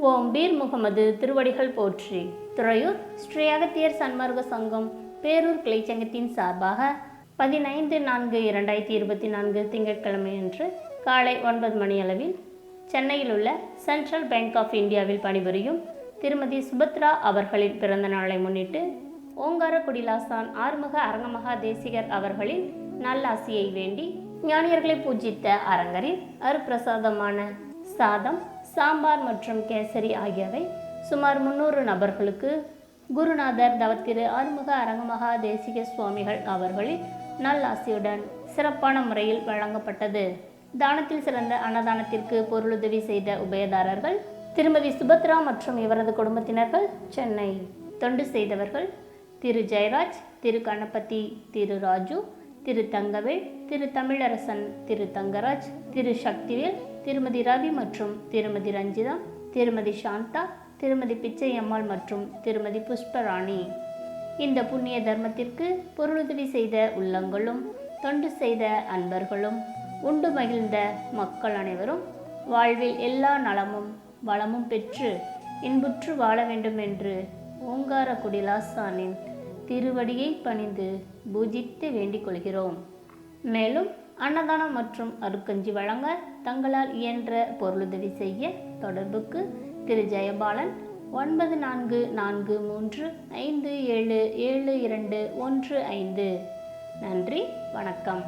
ஓம் beer Mohammed திருவடிகள் போற்றி. துறையூர் ஸ்ரீ அகத்தியர் சன்மார்க்க சங்கம் பேரூர் கிளைச்சங்கத்தின் சார்பாக பதினைந்து நான்கு இரண்டாயிரத்தி இருபத்தி நான்கு திங்கட்கிழமை அன்று காலை ஒன்பது மணி அளவில் சென்னையில் உள்ள சென்ட்ரல் பேங்க் ஆஃப் இந்தியாவில் பணிபுரியும் திருமதி சுபத்ரா அவர்களின் பிறந்த நாளை முன்னிட்டு ஓங்கார குடிலாசான் ஆறுமுக அரங்கமகா தேசிகர் அவர்களின் நல்லாசியை வேண்டி ஞானியர்களை பூஜித்த அரங்கரில் அருப்பிரசாதமான சாதம் சாம்பார் மற்றும் கேசரி ஆகியவை சுமார் முன்னூறு நபர்களுக்கு குருநாதர் தவத்திரு ஆறுமுக அரங்கமகா தேசிக சுவாமிகள் அவர்களின் நல்லாசியுடன் சிறப்பான முறையில் வழங்கப்பட்டது. தானத்தில் சிறந்த அன்னதானத்திற்கு பொருளுதவி செய்த உபயதாரர்கள் திருமதி சுபத்ரா மற்றும் இவரது குடும்பத்தினர்கள் சென்னை தொண்டு செய்தவர்கள் திரு ஜெயராஜ் திரு கணபதி திரு ராஜு திரு தங்கவேல் திரு தமிழரசன் திரு தங்கராஜ் திரு சக்திவேல் திருமதி ரவி மற்றும் திருமதி ரஞ்சிதா திருமதி சாந்தா திருமதி பிச்சையம்மாள் மற்றும் திருமதி புஷ்பராணி. இந்த புண்ணிய தர்மத்திற்கு பொருளுதவி செய்த உள்ளங்களும் தொண்டு செய்த அன்பர்களும் உண்டு மகிழ்ந்த மக்கள் அனைவரும் வாழ்வில் எல்லா நலமும் வளமும் பெற்று இன்புற்று வாழ வேண்டும் என்று ஓங்கார குடிலாசானின் திருவடியை பணிந்து பூஜித்து வேண்டிக் கொள்கிறோம். மேலும் அன்னதானம் மற்றும் அருக்கஞ்சி வழங்க தங்களால் இயன்ற பொருளுதவி செய்ய தொடர்புக்கு திரு. ஜெயபாலன் ஒன்பது நான்கு நான்கு மூன்று ஐந்து ஏழு ஏழு இரண்டு ஒன்று ஐந்து. நன்றி வணக்கம்.